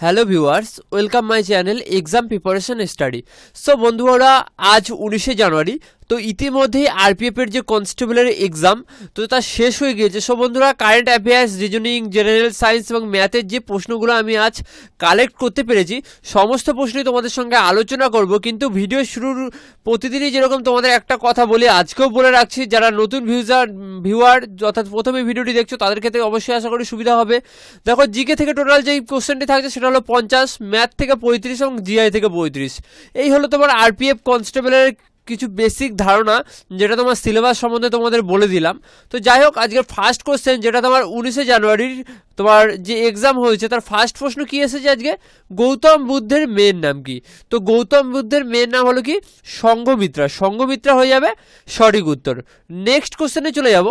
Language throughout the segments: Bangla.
Hello viewers welcome my channel exam preparation study so বন্ধুরা আজ উনিশে জানুয়ারি তো ইতিমধ্যেই আরপিএফের যে কনস্টেবলের এক্সাম তো তা শেষ হয়ে গিয়েছে। সো বন্ধুরা current affairs reasoning general science এবং ম্যাথের যে প্রশ্নগুলো আমি আজ কালেক্ট করতে পেরেছি, সমস্ত প্রশ্নই তোমাদের সঙ্গে আলোচনা করব। কিন্তু ভিডিও শুরুর প্রতিদিনই যেরকম তোমাদের একটা কথা বলি, আজকেও বলে রাখছি, যারা নতুন ভিউজার ভিউয়ার অর্থাৎ প্রথমে ভিডিওটি দেখছ, তাদের ক্ষেত্রে অবশ্যই আশা করি সুবিধা হবে। দেখো জিকে থেকে টোটাল যেই কোশ্চেনটি থাকছে, সেটা হলো পঞ্চাশ ম্যাথ থেকে পঁয়ত্রিশ এবং জিআই থেকে পঁয়ত্রিশ। এই হলো তোমার আরপিএফ কনস্টেবলের কিছু বেসিক ধারণা যেটা তোমার সিলেবাস সম্বন্ধে তোমাদের বলে দিলাম। তো যাই হোক, আজকের ফার্স্ট কোশ্চেন যেটা তোমার উনিশে জানুয়ারির তোমার যে এক্সাম হয়েছে, তার ফার্স্ট প্রশ্ন কি এসেছে আজকে? গৌতম বুদ্ধের মেয়ের নাম কি? তো গৌতম বুদ্ধের মেয়ের নাম হলো কি? সঙ্গমিত্রা সঙ্গমিত্রা হয়ে যাবে সঠিক উত্তর। নেক্সট কোশ্চেনে চলে যাব।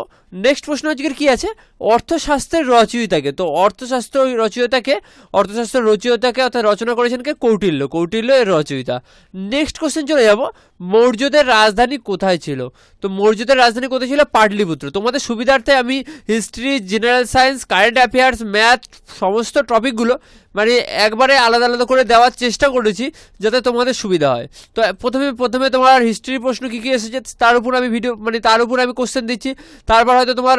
নেক্সট প্রশ্ন আজকের কি আছে? অর্থশাস্ত্রের রচয়িতাকে। তো অর্থশাস্ত্র রচয়িতাকে, অর্থশাস্ত্রের রচয়িতাকে অর্থাৎ রচনা করেছেন কে? কৌটিল্য। কৌটিল্য এর রচয়িতা। নেক্সট কোশ্চেন চলে যাব। মৌর্যদের রাজধানী কোথায় ছিল? তো মৌর্যদের রাজধানী কোথায় ছিল? পাটলিপুত্র। তোমাদের সুবিধার্থে আমি history general science current affairs math সমস্ত টপিকগুলো মানে একবারে আলাদা আলাদা করে দেওয়ার চেষ্টা করেছি যাতে তোমাদের সুবিধা হয়। তো প্রথমে প্রথমে তোমার হিস্ট্রির প্রশ্ন কী কী এসেছে তার উপর আমি ভিডিও মানে তার উপর আমি কোশ্চেন দিচ্ছি। তারপর হয়তো তোমার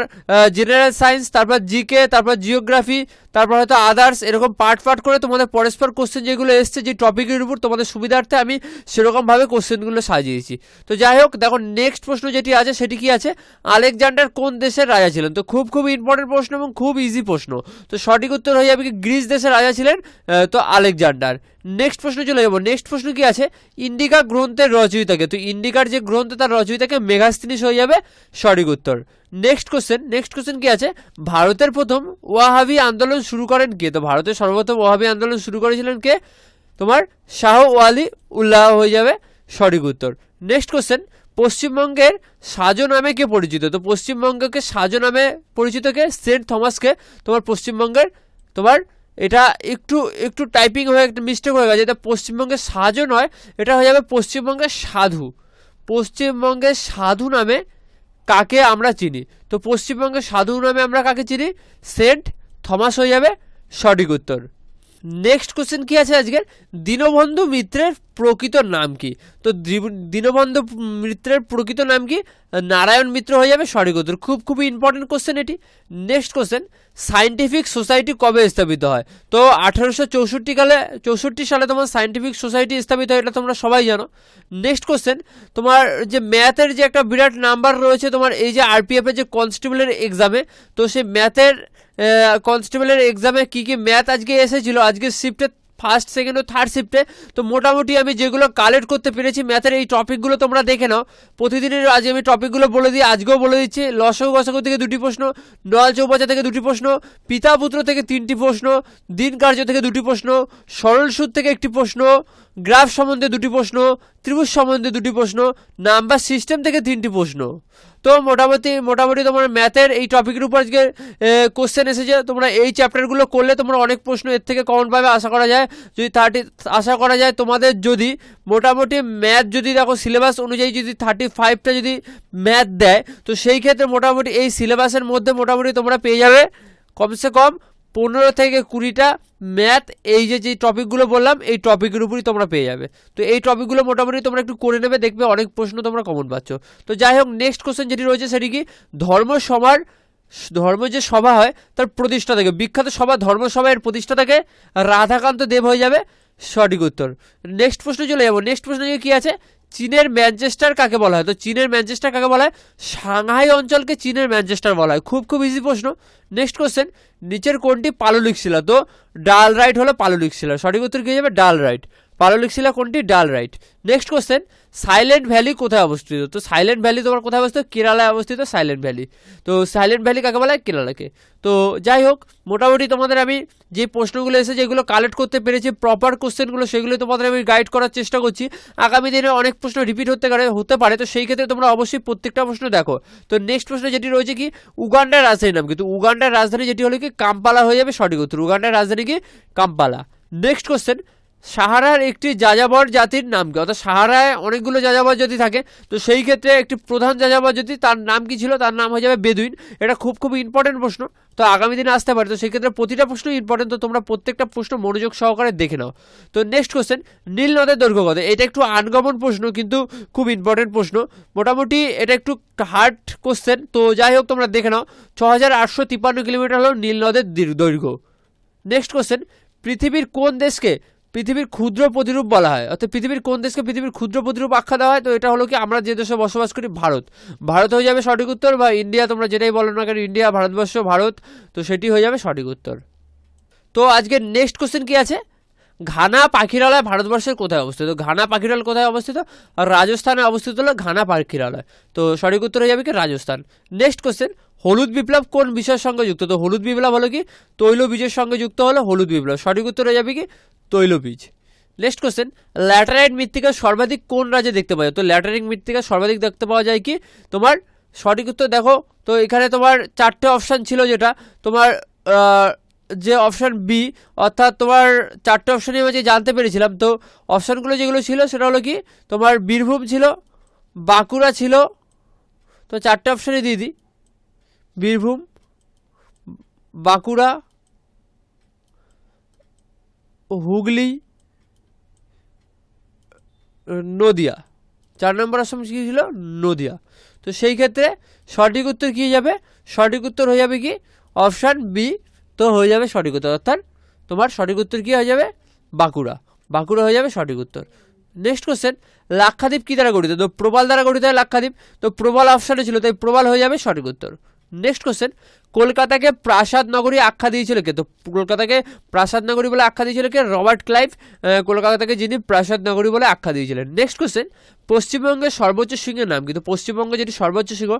জেনারেল সায়েন্স তারপর জিকে তারপর জিওগ্রাফি তারপর হয়তো আদার্স এরকম পার্ট পার্ট করে তোমাদের পরস্পর কোশ্চেন যেগুলো এসছে, যে টপিকের উপর তোমাদের সুবিধার্থে আমি সেরকমভাবে কোশ্চেনগুলো সাজিয়েছি। তো যাই হোক, দেখো নেক্সট প্রশ্ন যেটি আছে সেটি কি আছে? আলেকজান্ডার কোন দেশের রাজা ছিলেন? তো খুব খুব ইম্পর্টেন্ট প্রশ্ন এবং খুব ইজি প্রশ্ন। তো সঠিক উত্তর হয়ে যাবে কি গ্রিস দেশের রাজা ছিলেন? আহ, তো আলেকজান্ডার। নেক্সট প্রশ্ন চলে যাব। নেক্সট প্রশ্ন কি আছে? ইন্ডিকা গ্রন্থের রচয়িতাকে। তো ইন্ডিকার যে গ্রন্থ তার রচয়িতাকে মেঘাস্তিনিস হয়ে যাবে? সঠিক উত্তর। নেক্সট কোশ্চেন নেক্সট কোশ্চেন কি আছে? ভারতের প্রথম ওয়াহাবি আন্দোলন শুরু করেন কে? তো ভারতের সর্বপ্রথম ওয়াহাবি আন্দোলন শুরু করেছিলেন কে? তোমার শাহ ওয়ালি উল্লাহ হয়ে যাবে। সঠিক উত্তর। নেক্সট কোশ্চেন পশ্চিমবঙ্গের সাজো নামে কে পরিচিত? তো পশ্চিমবঙ্গকে সাজো নামে পরিচিত কে? সেন্ট থমাসকে। তোমার পশ্চিমবঙ্গের তোমার এটা একটু একটু টাইপিং হয়ে, একটা মিস্টেক হয়ে গেছে। এটা পশ্চিমবঙ্গের সাজো নয়, এটা হয়ে যাবে পশ্চিমবঙ্গের সাধু। পশ্চিমবঙ্গের সাধু নামে কাকে আমরা চিনি? তো পশ্চিমবঙ্গের সাধু নামে আমরা কাকে চিনি? সেন্ট থমাস হয়ে যাবে, সঠিক উত্তর। নেক্সট কোশ্চেন কি আছে আজকের? দীনবন্ধু মিত্রের প্রকৃত নাম কি? তো দীনবন্ধু মিত্রের প্রকৃত নাম কি? নারায়ণ মিত্র হয়ে যাবে সঠিক উত্তর খুব খুবই ইম্পর্টেন্ট কোশ্চেন এটি। নেক্সট কোশ্চেন সায়েন্টিফিক সোসাইটি কবে স্থাপিত হয়? তো আঠারোশো চৌষট্টি কালে, চৌষট্টি সালে তোমার সায়েন্টিফিক সোসাইটি স্থাপিত হয়, এটা তোমরা সবাই জানো। নেক্সট কোশ্চেন তোমার যে ম্যাথের যে একটা বিরাট নাম্বার রয়েছে, তোমার এই যে আরপিএফের যে কনস্টেবলের এক্সামে তো সেই ম্যাথের কনস্টেবলের এক্সামে কী কী ম্যাথ আজকে এসেছিল? আজকে শিফটে ফার্স্ট সেকেন্ড ও থার্ড শিফটে তো মোটামুটি আমি যেগুলো কালেক্ট করতে পেরেছি ম্যাথের এই টপিকগুলো তোমরা দেখে নাও। প্রতিদিনের আজ আমি টপিকগুলো বলে দিই, আজকেও বলে দিচ্ছি। লসক গসক থেকে দুটি প্রশ্ন নল চৌবাচা থেকে দুটি প্রশ্ন পিতা পুত্র থেকে তিনটি প্রশ্ন দিন কার্য থেকে দুটি প্রশ্ন সরল সুদ থেকে একটি প্রশ্ন গ্রাফ সম্বন্ধে দুটি প্রশ্ন, ত্রিভুজ সম্বন্ধে দুটি প্রশ্ন, নাম্বার সিস্টেম থেকে তিনটি প্রশ্ন। তো মোটামুটি মোটামুটি তোমার ম্যাথের এই টপিকের উপর আজকে কোশ্চেন এসেছে। তোমরা এই চ্যাপ্টারগুলো করলে তোমরা অনেক প্রশ্ন এর থেকে কমন পাবে, আশা করা যায়। যদি থার্টি আশা করা যায় তোমাদের যদি মোটামুটি ম্যাথ যদি দেখো সিলেবাস অনুযায়ী যদি থার্টি ফাইভটা যদি ম্যাথ দেয়, তো সেই ক্ষেত্রে মোটামুটি এই সিলেবাসের মধ্যে মোটামুটি তোমরা পেয়ে যাবে। কমসে কম পনেরো থেকে কুড়িটা ম্যাথ, এই যে যে টপিকগুলো বললাম, এই টপিকের উপরই তোমরা পেয়ে যাবে। তো এই টপিকগুলো মোটামুটি তোমরা একটু করে নেবে, দেখবে অনেক প্রশ্ন তোমরা কমন পাচ্ছ। তো যাই হোক নেক্সট কোশ্চেন যেটি রয়েছে সেটি কি? ধর্ম সভার, ধর্ম যে সভা হয়, তার প্রতিষ্ঠা থেকে। বিখ্যাত সভা ধর্মসভা এর প্রতিষ্ঠা থেকে রাধাকান্ত দেব হয়ে যাবে। সঠিক উত্তর। নেক্সট প্রশ্ন চলে যাব। নেক্সট প্রশ্ন কি আছে? চীনের ম্যানচেস্টার কাকে বলা হয়? তো চীনের ম্যানচেস্টার কাকে বলা হয়? সাংহাই অঞ্চলকে চীনের ম্যানচেস্টার বলা হয়। খুব খুব ইজি প্রশ্ন। নেক্সট কোশ্চেন নিচের কোনটি পাললিক শিলা? তো ডাল রাইট হলো পাললিক শিলা। সঠিক উত্তর কি যাবে? ডাল রাইট। পাললিক শিলা কোনটি? ডাল right. Next question silent valley কোথায় অবস্থিত? তো সাইলেন্ট ভ্যালি তোমার কোথায় অবস্থিত? কেরালায় অবস্থিত সাইলেন্ট ভ্যালি তো সাইলেন্ট ভ্যালি কাকে বলা? হয় কেরালাকে। তো যাই হোক, মোটামুটি তোমাদের আমি যে প্রশ্নগুলো এসে যেগুলো কালেক্ট করতে পেরেছি প্রপার কোশ্চেনগুলো সেগুলো তোমাদের আমি গাইড করার চেষ্টা করছি। আগামী দিনে অনেক প্রশ্ন রিপিট হতে পারে হতে পারে, তো সেই ক্ষেত্রে তোমরা অবশ্যই প্রত্যেকটা প্রশ্ন দেখো। তো নেক্সট প্রশ্ন যেটি রয়েছে কি? উগান্ডার রাজধানীর নাম কিন্তু উগান্ডার রাজধানী যেটি হলো কি? কাম্পালা হয়ে যাবে সঠিক উত্তর। উগান্ডার রাজধানী কি? কাম্পালা। নেক্সট কোশ্চেন সাহারার একটি যাযাবর জাতির নাম কি? অর্থাৎ সাহারায় অনেকগুলো যাযাবর জাতি থাকে। তো সেই ক্ষেত্রে একটি প্রধান যাযাবর জাতি, তার নাম কি ছিল? তার নাম হয়ে যাবে বেদুইন। এটা খুব খুব ইম্পর্টেন্ট প্রশ্ন। তো আগামী দিনে আসতে পারে। তো সেক্ষেত্রে প্রতিটা প্রশ্ন ইম্পর্টেন্ট তো তোমরা প্রত্যেকটা প্রশ্ন মনোযোগ সহকারে দেখে নাও। তো নেক্সট কোশ্চেন নীল নদের দৈর্ঘ্য কত? এটা একটু আনকমন প্রশ্ন, কিন্তু খুব ইম্পর্টেন্ট প্রশ্ন। মোটামুটি এটা একটু হার্ড কোশ্চেন তো যাই হোক, তোমরা দেখে নাও। ছ হাজার আটশো তিপ্পান্ন কিলোমিটার হলো নীল নদের দীর- দৈর্ঘ্য। নেক্সট কোশ্চেন পৃথিবীর কোন দেশকে পৃথিবীর ক্ষুদ্র প্রতিরূপ বলা হয়। অর্থাৎ পৃথিবীর কোন দেশকে পৃথিবীর ক্ষুদ্র প্রতিরূপ আখ্যা দেওয়া হয়? তো এটা হলো কি আমরা যে দেশে বসবাস করি, ভারত। ভারত হয়ে যাবে সঠিক উত্তর? বা ইন্ডিয়া, তোমরা যেটাই বলো না কেন, ইন্ডিয়া, ভারতবর্ষ, ভারত, তো সেটি হয়ে যাবে সঠিক উত্তর। তো আজকে নেক্সট কোশ্চেন কি আছে? ঘানা পাখিরালয় ভারতবর্ষের কোথায় অবস্থিত? ঘানা পাখিরালয় কোথায় অবস্থিত? রাজস্থানে অবস্থিত হলো ঘানা পাখিরালয়। তো সঠিক উত্তর হয়ে যাবে কি? রাজস্থান। নেক্সট কোশ্চেন হলুদ বিপ্লব কোন বিষয়ের সঙ্গে যুক্ত? তো হলুদ বিপ্লব হলো কি? তৈল বীজের সঙ্গে যুক্ত হলো হলুদ বিপ্লব। সঠিক উত্তর হয়ে যাবে কি? তৈল বীজ। নেক্সট কোশ্চেন ল্যাটারাইট মৃত্তিকা সর্বাধিক কোন রাজ্যে দেখতে পাওয়া যায়? তো ল্যাটারাইট মৃত্তিকা সর্বাধিক দেখতে পাওয়া যায় কি? তোমার সঠিক উত্তর দেখো। তো এখানে তোমার চারটে অপশান ছিল যেটা। তোমার যে অপশান বি অর্থাৎ তোমার চারটে অপশানে আমি যে জানতে পেরেছিলাম। তো অপশানগুলো যেগুলো ছিল সেটা হলো কি? তোমার বীরভূম ছিল, বাঁকুড়া ছিল। তো চারটে অপশানে দিয়ে দিই। বীরভূম, বাঁকুড়া হুগলি, নদিয়া। চার নম্বর অপশন কী ছিল? নদিয়া। তো সেই ক্ষেত্রে সঠিক উত্তর কী যাবে? সঠিক উত্তর হয়ে যাবে কি? অপশান বি তো হয়ে যাবে সঠিক উত্তর। অর্থাৎ তোমার সঠিক উত্তর কী হয়ে যাবে? বাঁকুড়া। বাঁকুড়া হয়ে যাবে সঠিক উত্তর। নেক্সট কোশ্চেন লাক্ষাদ্বীপ কী দ্বারা গঠিত? তো প্রবাল দ্বারা গঠিত হয় লাক্ষাদ্বীপ। তো প্রবাল অপশানে ছিল, তাই প্রবাল হয়ে যাবে সঠিক উত্তর। নেক্সট কোশ্চেন কলকাতাকে প্রাসাদ নগরী আখ্যা দিয়েছিল কে? তো কলকাতাকে প্রাসাদ নগরী বলে আখ্যা দিয়েছিল কে? রবার্ট ক্লাইভ কলকাতাকে যিনি প্রাসাদ নগরী বলে আখ্যা দিয়েছিলেন। নেক্সট কোশ্চেন পশ্চিমবঙ্গের সর্বোচ্চ সিংহের নাম কিন্তু পশ্চিমবঙ্গে যেটি সর্বোচ্চ সিংহ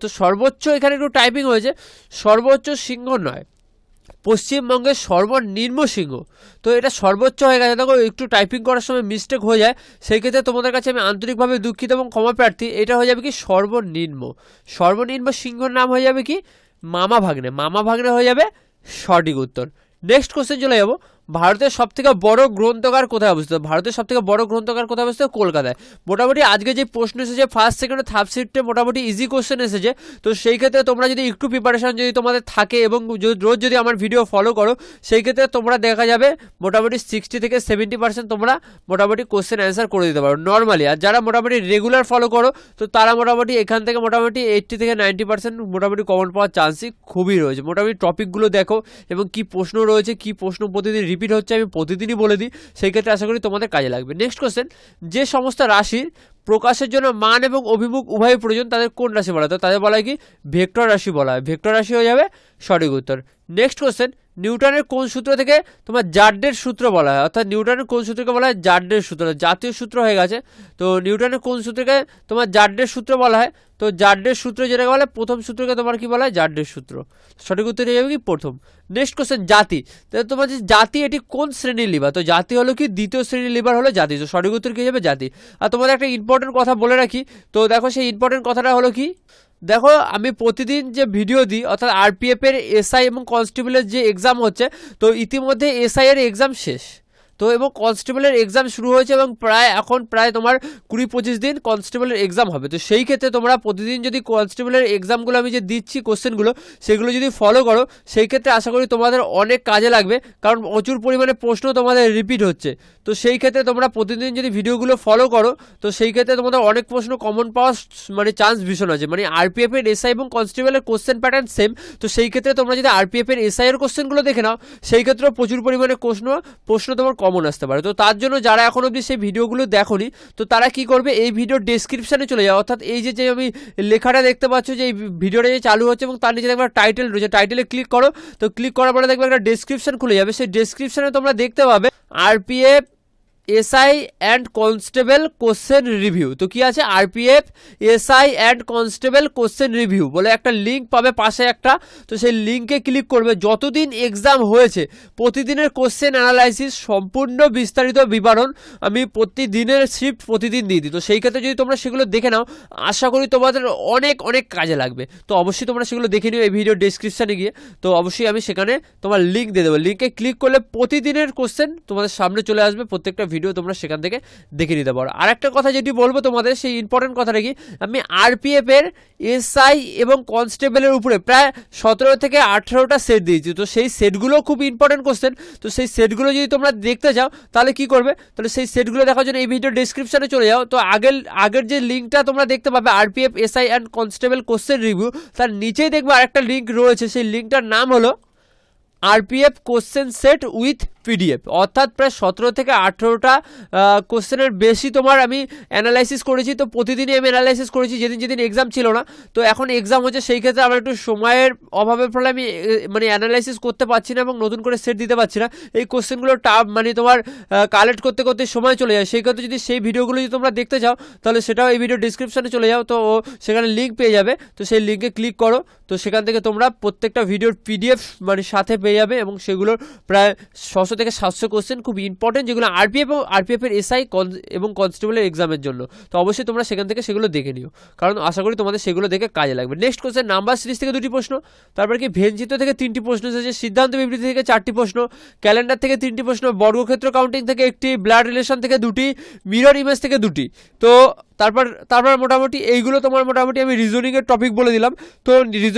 তো সর্বোচ্চ এখানে একটু টাইপিং হয়েছে। সর্বোচ্চ সিংহ নয়। পশ্চিমবঙ্গের সর্বনিম্ন সিংহ। তো এটা সর্বোচ্চ হয়ে গেছে। দেখো, একটু টাইপিং করার সময় মিস্টেক হয়ে যায়। সেই ক্ষেত্রে তোমাদের কাছে আমি আন্তরিকভাবে দুঃখিত এবং ক্ষমা প্রার্থী। এটা হয়ে যাবে কি সর্বনিম্ন। সর্বনিম্ন সিংহর নাম হয়ে যাবে কি মামা ভাগ্নে। মামা ভাগ্নে হয়ে যাবে সঠিক উত্তর। নেক্সট কোশ্চেন চলে যাব। ভারতের সবথেকে বড় গ্রন্থকার কোথায় অবস্থিত? ভারতের সবথেকে বড় গ্রন্থকার কোথায় অবস্থিত? কলকাতায়। মোটামুটি আজকে যে প্রশ্ন এসেছে ফার্স্ট সেকেন্ড থার্ড শিফটে মোটামুটি ইজি কোশ্চেন এসেছে। তো সেই ক্ষেত্রে তোমরা যদি একটু প্রিপারেশন যদি তোমাদের থাকে এবং রোজ যদি আমার ভিডিও ফলো করো, সেই ক্ষেত্রে তোমরা দেখা যাবে মোটামুটি সিক্সটি থেকে সেভেন্টি পার্সেন্ট তোমরা মোটামুটি কোশ্চেন অ্যান্সার করে দিতে পারো। নর্মালি আর যারা মোটামুটি রেগুলার ফলো করো, তো তারা মোটামুটি এখান থেকে মোটামুটি এইট্টি থেকে নাইনটি পার্সেন্ট মোটামুটি কমন পাওয়ার চান্সই খুবই রয়েছে। মোটামুটি টপিকগুলো দেখো এবং কি প্রশ্ন রয়েছে, কি প্রশ্ন প্রতিদিন রিপিট হচ্ছে আমি প্রতিদিনই বলে দিই, সেই ক্ষেত্রে আশা করি তোমাদের কাজে লাগবে। নেক্সট কোশ্চেন যে সমস্ত রাশির প্রকাশের জন্য মান এবং অভিমুখ উভয় প্রয়োজন, তাদের কোন রাশি বলা হয়? তাদের বলা হয় কি, ভেক্টর রাশি বলা হয়। ভেক্টর রাশি হয়ে যাবে সঠিক উত্তর। নেক্সট কোশ্চেন নিউটনের কোন সূত্র থেকে তোমার জাড্ডের সূত্র বলা হয়? অর্থাৎ নিউটনের কোন সূত্রকে বলা হয়? জাড্ডের সূত্র। জাতীয় সূত্র হয়ে গেছে। তো নিউটনের কোন সূত্রকে তোমার জাড্ডের সূত্র বলা হয়? তো জাড্ডের সূত্র যেটাকে বলে, প্রথম সূত্রকে তোমার কি বলা হয়? জাড্ডের সূত্র। সঠিক উত্তর হয়ে যাবে কি? প্রথম। নেক্সট কোশ্চেন জাতি। তাহলে তোমার যে জাতি, এটি কোন শ্রেণির লিভার তো জাতি হলো কি? দ্বিতীয় শ্রেণির লিভার হলো জাতি। তো সঠিক উত্তর কি যাবে? জাতি। আর তোমাদের একটা ইম্পর্টেন্ট কথা বলে রাখি। তো দেখো সেই ইম্পর্টেন্ট কথাটা হলো কি? দেখো, আমি প্রতিদিন যে ভিডিও দিই, অর্থাৎ আরপিএফ এর এসআই এবং কনস্টেবলের যে এক্সাম হচ্ছে, তো ইতিমধ্যে এসআই এর এক্সাম শেষ। তো এবং কনস্টেবলের এক্সাম শুরু হয়েছে এবং প্রায়, এখন প্রায় তোমার কুড়ি পঁচিশ দিন কনস্টেবলের এক্সাম হবে। তো সেই ক্ষেত্রে তোমরা প্রতিদিন যদি কনস্টেবলের এক্সামগুলো আমি যে দিচ্ছি কোশ্চেনগুলো, সেগুলো যদি ফলো করো, সেই ক্ষেত্রে আশা করি তোমাদের অনেক কাজে লাগবে, কারণ প্রচুর পরিমাণে প্রশ্ন তোমাদের রিপিট হচ্ছে। তো সেই ক্ষেত্রে তোমরা প্রতিদিন যদি ভিডিওগুলো ফলো করো, তো সেই ক্ষেত্রে তোমাদের অনেক প্রশ্ন কমন পাওয়ার মানে চান্স ভীষণ আছে। মানে আরপিএফ এর এসআই এবং কনস্টেবলের কোশ্চেন প্যাটার্ন সেম তো সেই ক্ষেত্রে তোমরা যদি আরপিএফ এর এসআই এর কোশ্চেনগুলো দেখে নাও, সেই ক্ষেত্রেও প্রচুর পরিমাণে প্রশ্ন প্রশ্ন তোমার কমন আসতে পারে। তো তার জন্য যারা এখন অবধি সেই ভিডিওগুলো দেখনি, তো তারা কি করবে? এই ভিডিও ডেসক্রিপশানে চলে যায় অর্থাৎ এই যে যে আমি লেখাটা দেখতে পাচ্ছ যে এই ভিডিওটা যে চালু হচ্ছে এবং তার নিচে দেখবে টাইটেল রয়েছে। টাইটেলে ক্লিক করো। তো ক্লিক করার পরে দেখবে একটা ডেসক্রিপশন খুলে যাবে। সেই ডিসক্রিপশানে তোমরা দেখতে পাবে RPF SI and constable question review. তো কি আছে? RPF, SI and constable question review বলে একটা লিঙ্ক পাবে পাশে একটা। তো সেই লিঙ্কে ক্লিক করবে। যতদিন এক্সাম হয়েছে, প্রতিদিনের কোশ্চেন অ্যানালাইসিস সম্পূর্ণ বিস্তারিত বিবরণ আমি প্রতিদিনের শিফট প্রতিদিন দিয়ে দিই। তো সেই ক্ষেত্রে যদি তোমরা সেগুলো দেখে নাও, আশা করি তোমাদের অনেক অনেক কাজে লাগবে। তো অবশ্যই তোমরা সেগুলো দেখে নিও এই ভিডিও ডিসক্রিপশানে গিয়ে। তো অবশ্যই আমি সেখানে তোমার লিঙ্ক দিয়ে দেবো। লিঙ্কে ক্লিক করলে প্রতিদিনের কোশ্চেন তোমাদের সামনে চলে আসবে। প্রত্যেকটা ভিডিও তোমরা সেখান থেকে দেখে নিতে পারো। আর একটা কথা যেটি বলব তোমাদের, সেই ইম্পর্টেন্ট কথাটা কি? আমি আরপিএফ এর এসআই এবং কনস্টেবলের উপরে প্রায় সতেরো থেকে আঠেরোটা সেট দিয়েছি। তো সেই সেটগুলো খুব ইম্পর্টেন্ট কোশ্চেন তো সেই সেটগুলো যদি তোমরা দেখতে চাও, তাহলে কি করবে? তাহলে সেই সেটগুলো দেখার জন্য এই ভিডিও ডিসক্রিপশনে চলে যাও। তো আগের আগের যে লিঙ্কটা তোমরা দেখতে পাবে RPF SI and constable question review তার নিচেই দেখবে আরেকটা লিঙ্ক রয়েছে। সেই লিঙ্কটার নাম হলো RPF question set with PDF অর্থাৎ প্রায় সতেরো থেকে আঠেরোটা কোশ্চেনের বেশি তোমার আমি অ্যানালাইসিস করেছি, তো প্রতিদিনই আমি অ্যানালাইসিস করেছি, যেদিন যেদিন এক্সাম ছিল না। তো এখন এক্সাম হচ্ছে, সেই ক্ষেত্রে আমার একটু সময়ের অভাবের ফলে আমি মানে অ্যানালাইসিস করতে পারছি না এবং নতুন করে সেট দিতে পারছি না। এই কোশ্চেনগুলো টাফ মানে তোমার কালেক্ট করতে করতে সময় চলে যায়। সেই ক্ষেত্রে যদি সেই ভিডিওগুলো যদি তোমরা দেখতে চাও, তাহলে সেটাও এই ভিডিও ডিসক্রিপশানে চলে যাও। তো সেখানে লিঙ্ক পেয়ে যাবে। তো সেই লিঙ্কে ক্লিক করো। তো সেখান থেকে তোমরা প্রত্যেকটা ভিডিওর পিডিএফ মানে সাথে পেয়ে যাবে এবং সেগুলোর প্রায় ছশো থেকে সাতশো কোশ্চেন খুব ইম্পর্টেন্ট যেগুলো আরপিএফ এবং আরপিএফ এর এসআই এবং কনস্টেবলের এক্সামের জন্য। তো অবশ্যই তোমরা সেখান থেকে সেগুলো দেখে নিও। কারণ আশা করি তোমাদের সেগুলো দেখে কাজে লাগবে। নেক্সট কোশ্চেন নাম্বার সিরিজ থেকে দুটি প্রশ্ন। তারপর কি ভেনচিত্র থেকে তিনটি প্রশ্ন এসেছে সিদ্ধান্ত বিবৃতি থেকে চারটি প্রশ্ন ক্যালেন্ডার থেকে তিনটি প্রশ্ন বর্গক্ষেত্র কাউন্টিং থেকে একটি ব্লাড রিলেশন থেকে দুটি মিরর ইমেজ থেকে দুটি। তো তারপর তারপর মোটামুটি এইগুলো তোমার মোটামুটি আমি রিজনিংয়ের টপিক বলে দিলাম। তো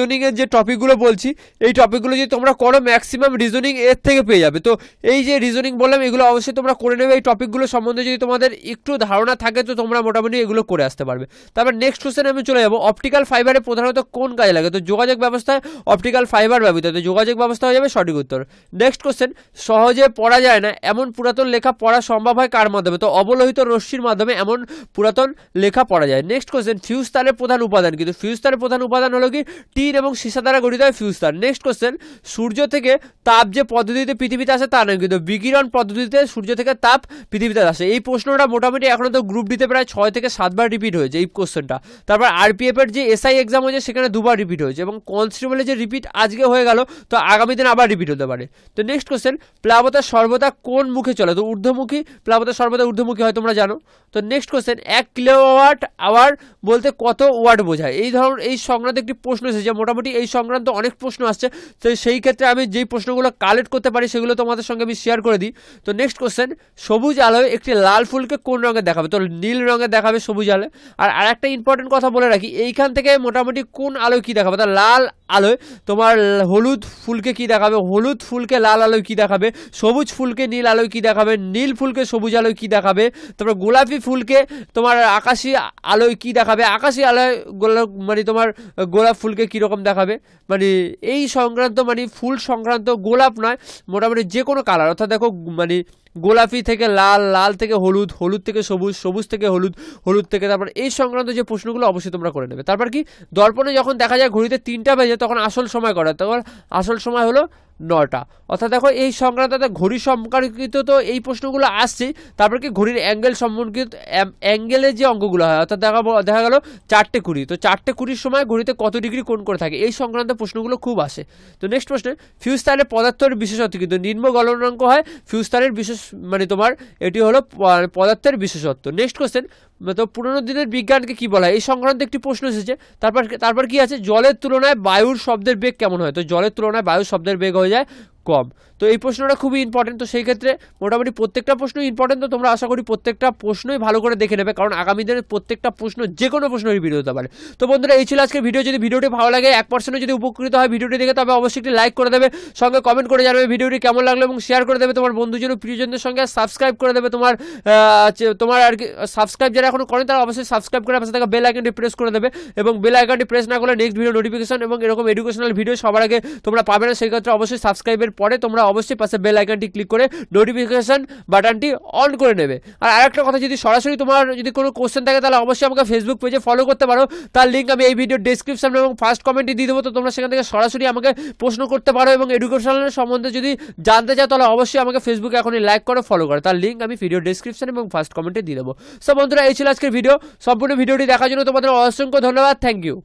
রিজনিংয়ের যে টপিকগুলো বলছি, এই টপিকগুলো যদি তোমরা করো ম্যাক্সিমাম রিজনিং এর থেকে পেয়ে যাবে। তো এই যে রিজনিং বললাম, এগুলো অবশ্যই তোমরা করে নেবে। এই টপিকগুলো সম্বন্ধে যদি তোমাদের একটু ধারণা থাকে, তো তোমরা মোটামুটি এগুলো করে আসতে পারবে। তারপর নেক্সট কোশ্চেন আমি চলে যাব। অপটিক্যাল ফাইবারে প্রধানত কোন কাজে লাগে? তো যোগাযোগ ব্যবস্থায় অপটিক্যাল ফাইবার ব্যবহৃত। তো যোগাযোগ ব্যবস্থা হয়ে যাবে সঠিক উত্তর। নেক্সট কোশ্চেন সহজে পড়া যায় না, এমন পুরাতন লেখা পড়া সম্ভব হয় কার মাধ্যমে? তো অবলোহিত রশ্মির মাধ্যমে এমন পুরাতন লেখা পড়া যায়। নেক্সট কোশ্চেন ফিউজ তারের প্রধান উপাদান কিন্তু ফিউজ তারের প্রধান উপাদান হলো কি? টিন এবং সীসা দ্বারা গঠিত হয় ফিউজ তার নেক্সট কোশ্চেন সূর্য থেকে তাপ যে পদ্ধতিতে পৃথিবীতে আসে তা নয়, কিন্তু বিকিরণ পদ্ধতিতে সূর্য থেকে তাপ পৃথিবীতে আসে। এই প্রশ্নটা মোটামুটি এখনও তো গ্রুপ ডিতে প্রায় ছয় থেকে সাতবার রিপিট হয়েছে এই কোশ্চেনটা তারপর আরপিএফ এর যে এসআই এক্সাম হয়েছে, সেখানে দুবার রিপিট হয়েছে এবং কনস্টেবলের যে রিপিট আজকে হয়ে গেল, তো আগামী দিন আবার রিপিট হতে পারে। তো নেক্সট কোশ্চেন প্লাবতা সর্বদা কোন মুখে চলে? তো ঊর্ধ্বমুখী, প্লাবতা সর্বদা ঊর্ধ্বমুখী হয়, তোমরা জানো। তো নেক্সট কোশ্চেন এক কিলোওয়াট আওয়ার বলতে কত ওয়াট বোঝায়? এই ধরনের এই সংক্রান্ত একটি প্রশ্ন এসেছে মোটামুটি এই সংক্রান্ত অনেক প্রশ্ন আসছে। তো সেই ক্ষেত্রে আমি যেই প্রশ্নগুলো কালেক্ট করতে পারি, সেগুলো তোমাদের সঙ্গে আমি শেয়ার করে দিই। তো নেক্সট কোশ্চেন সবুজ আলোয় একটি লাল ফুলকে কোন রঙে দেখাবে? তো নীল রঙে দেখাবে সবুজ আলোয় আর আরেকটা ইম্পর্টেন্ট কথা বলে রাখি, এইখান থেকে মোটামুটি কোন আলোয় কী দেখাবে? তো লাল আলোয়। তোমার হলুদ ফুলকে কি দেখাবে? হলুদ ফুলকে লাল আলোয় কি দেখাবে? সবুজ ফুলকে নীল আলোয় কি দেখাবে? নীল ফুলকে সবুজ আলোয় কি দেখাবে? তারপর গোলাপি ফুলকে তোমার আকাশি আলোয় কি দেখাবে? আকাশি আলোয় গোলাপ মানে তোমার গোলাপ ফুলকে কীরকম দেখাবে? মানে এই সংক্রান্ত মানে ফুল সংক্রান্ত গোলাপ নয়, মোটামুটি যে কোনো কালার অর্থাৎ দেখো মানে গোলাপি থেকে লাল লাল থেকে হলুদ হলুদ থেকে সবুজ সবুজ থেকে হলুদ হলুদ থেকে তারপর এই সংক্রান্ত যে প্রশ্নগুলো অবশ্যই তোমরা করে নেবে। তারপর কি? দর্পণে যখন দেখা যায় ঘড়িতে তিনটা বেজে, তখন আসল সময় করা তখন আসল সময় হলো নটা অর্থাৎ দেখো, এই সংক্রান্ত ঘড়ি সম্পর্কিত তো এই প্রশ্নগুলো আসছেই তারপর কি ঘড়ির অ্যাঙ্গেল সম্পর্কিত অ্যাঙ্গেলের যে অঙ্কগুলো হয়, অর্থাৎ দেখা দেখা গেল চারটে কুড়ি। তো চারটে কুড়ির সময় ঘড়িতে কত ডিগ্রি কোণ করে থাকে? এই সংক্রান্ত প্রশ্নগুলো খুব আসে। তো নেক্সট প্রশ্নে ফিউজ তারের পদার্থের বিশেষত্ব কিন্তু নিম্ন গলনাঙ্ক হয় ফিউজ তারের বিশেষ মানে তোমার এটি হলো পদার্থের বিশেষত্ব। নেক্সট কোশ্চেন তো পুরোনো দিনের বিজ্ঞানকে কি বলা হয়? এই সংক্রান্ত একটি প্রশ্ন এসেছে। তারপর তারপর কি আছে? জলের তুলনায় বায়ুর শব্দের বেগ কেমন হয়? তো জলের তুলনায় বায়ুর শব্দের বেগ হয়ে যায় কম। তো এই প্রশ্নটা খুবই ইম্পর্টেন্ট তো সেই ক্ষেত্রে মোটামুটি প্রত্যেকটা প্রশ্ন ইম্পর্টেন্ট তো তোমরা আশা করি প্রত্যেকটা প্রশ্নই ভালো করে দেখে নেবে, কারণ আগামী দিনের প্রত্যেকটা প্রশ্ন যে কোনো প্রশ্নের ভিডিও হতে পারে। তো বন্ধুরা, এই ছিল আজকের ভিডিও যদি ভিডিওটি ভালো লাগে, এক পার্সেন্টও যদি উপকৃত হয় ভিডিওটি দেখে, তবে অবশ্যই একটি লাইক করে দেবে, সঙ্গে কমেন্ট করে জানাবে ভিডিওটি কেমন লাগল এবং শেয়ার করে দেবে তোমার বন্ধুজন প্রিয়জনদের সঙ্গে সাবস্ক্রাইব করে দেবে তোমার তোমার আর কি সাবস্ক্রাইব যারা এখনও করেন, তারা অবশ্যই সাবস্ক্রাইব করে পাশে থাকা বেল আইকনটি প্রেস করে দেবে এবং বেল আইকনটি প্রেস না করলে নেক্সট ভিডিও নোটিফিকেশন এবং এরকম এডুকেশনাল ভিডিও সবার আগে তোমরা পাবে না, সেই ক্ষেত্রে অবশ্যই সাবস্ক্রাইবের পরে তোমরা অবশ্যই পাশে বেল আইকনটি ক্লিক করে নোটিফিকেশন বাটনটি অন করে নেবে। আর আরেকটা কথা, যদি সরাসরি তোমার যদি কোনো কোশ্চেন থাকে, তাহলে অবশ্যই আমাকে ফেসবুক পেজে ফলো করতে পারো। তার লিঙ্ক আমি এই ভিডিও ডেসক্রিপশন এবং ফার্স্ট কমেন্টে দিয়ে দেবো। তো তোমরা সেখান থেকে সরাসরি আমাকে প্রশ্ন করতে পারো এবং এডুকেশনের সম্বন্ধে যদি জানতে চাও, তাহলে অবশ্যই আমাকে ফেসবুকে এখনই লাইক করো ফলো করো। তার লিঙ্ক আমি ভিডিও ডেসক্রিপশন এবং ফার্স্ট কমেন্টে দিয়ে দেবো। সব বন্ধুরা, এই ছিল আজকের ভিডিও সম্পূর্ণ ভিডিওটি দেখার জন্য তোমাদের অসংখ্য ধন্যবাদ। Thank you